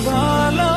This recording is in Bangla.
ভালো